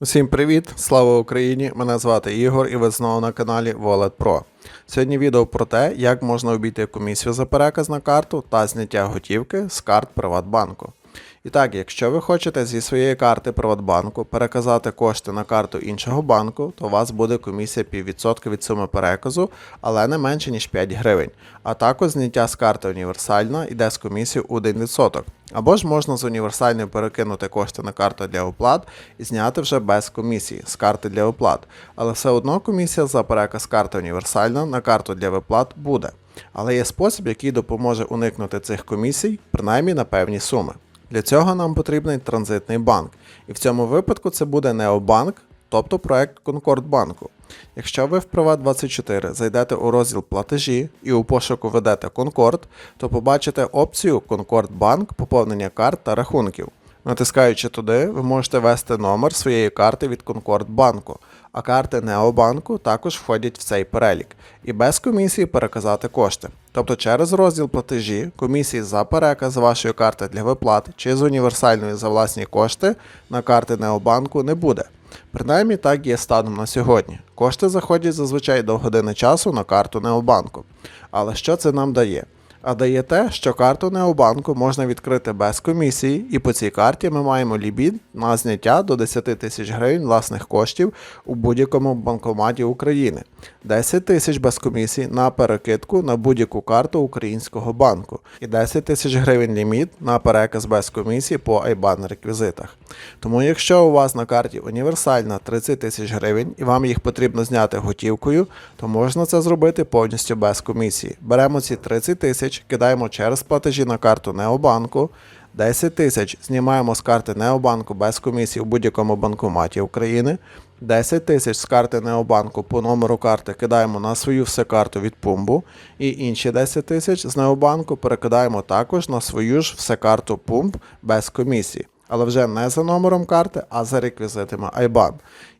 Усім привіт! Слава Україні! Мене звати Ігор і ви знову на каналі Wallet Pro. Сьогодні відео про те, як можна обійти комісію за переказ на карту та зняття готівки з карт Приватбанку. І так, якщо ви хочете зі своєї карти Приватбанку переказати кошти на карту іншого банку, то у вас буде комісія піввідсотка від суми переказу, але не менше ніж 5 гривень. А також зняття з карти універсальна йде з комісією 1%. Або ж можна з універсальної перекинути кошти на карту для оплат і зняти вже без комісії з карти для оплат. Але все одно комісія за переказ карти універсальна на карту для виплат буде. Але є спосіб, який допоможе уникнути цих комісій, принаймні на певні суми. Для цього нам потрібний транзитний банк. І в цьому випадку це буде Необанк, тобто проект Конкорд банку. Якщо ви в Приват24 зайдете у розділ платежі і у пошуку ведете Конкорд, то побачите опцію Конкорд Банк поповнення карт та рахунків. Натискаючи туди, ви можете ввести номер своєї карти від Конкорд банку, а карти Необанку також входять в цей перелік, і без комісії переказати кошти. Тобто через розділ платежі комісії за переказ вашої карти для виплат чи з універсальної за власні кошти на карти Необанку не буде. Принаймні так є станом на сьогодні. Кошти заходять зазвичай до години часу на карту Необанку. Але що це нам дає? А дає те, що карту Необанку можна відкрити без комісії, і по цій карті ми маємо лібід на зняття до 10 тисяч гривень власних коштів у будь-якому банкоматі України, 10 тисяч без комісії на перекидку на будь-яку карту українського банку і 10 тисяч гривень ліміт на переказ без комісії по IBAN реквізитах. Тому якщо у вас на карті універсальна 30 тисяч гривень і вам їх потрібно зняти готівкою, то можна це зробити повністю без комісії. Беремо ці 30 тисяч, кидаємо через платежі на карту Необанку. 10 тисяч знімаємо з карти Необанку без комісії у будь-якому банкоматі України. 10 тисяч з карти Необанку по номеру карти кидаємо на свою все-карту від Пумбу. І інші 10 тисяч з Необанку перекидаємо також на свою ж все-карту Пумб без комісії. Але вже не за номером карти, а за реквізитами IBAN.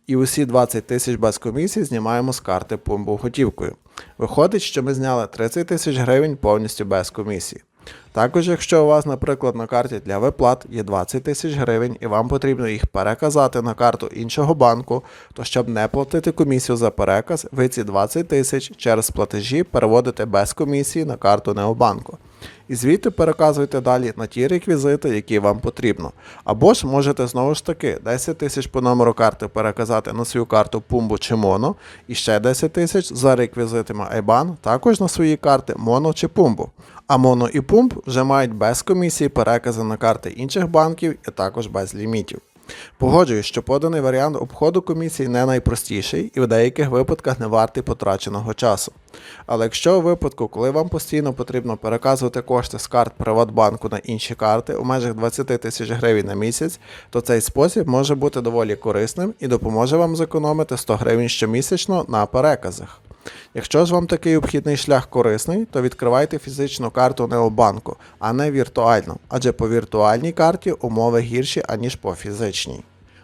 І усі 20 тисяч без комісії знімаємо з карти Пумбу готівкою. Виходить, що ми зняли 30 тисяч гривень повністю без комісії. Також, якщо у вас, наприклад, на карті для виплат є 20 тисяч гривень і вам потрібно їх переказати на карту іншого банку, то щоб не платити комісію за переказ, ви ці 20 тисяч через платежі переводите без комісії на карту Необанку. І звідти переказуєте далі на ті реквізити, які вам потрібно. Або ж можете знову ж таки 10 тисяч по номеру карти переказати на свою карту Пумбу чи Моно, і ще 10 тисяч за реквізитами IBAN також на свої карти Моно чи Пумбу. А Моно і Пумб вже мають без комісії перекази на карти інших банків і також без лімітів. Погоджуюсь, що поданий варіант обходу комісії не найпростіший і в деяких випадках не вартий потраченого часу. Але якщо у випадку, коли вам постійно потрібно переказувати кошти з карт Приватбанку на інші карти у межах 20 тисяч гривень на місяць, то цей спосіб може бути доволі корисним і допоможе вам зекономити 100 гривень щомісячно на переказах. Якщо ж вам такий обхідний шлях корисний, то відкривайте фізичну карту Необанку, а не віртуальну, адже по віртуальній карті умови гірші, аніж по фізичній.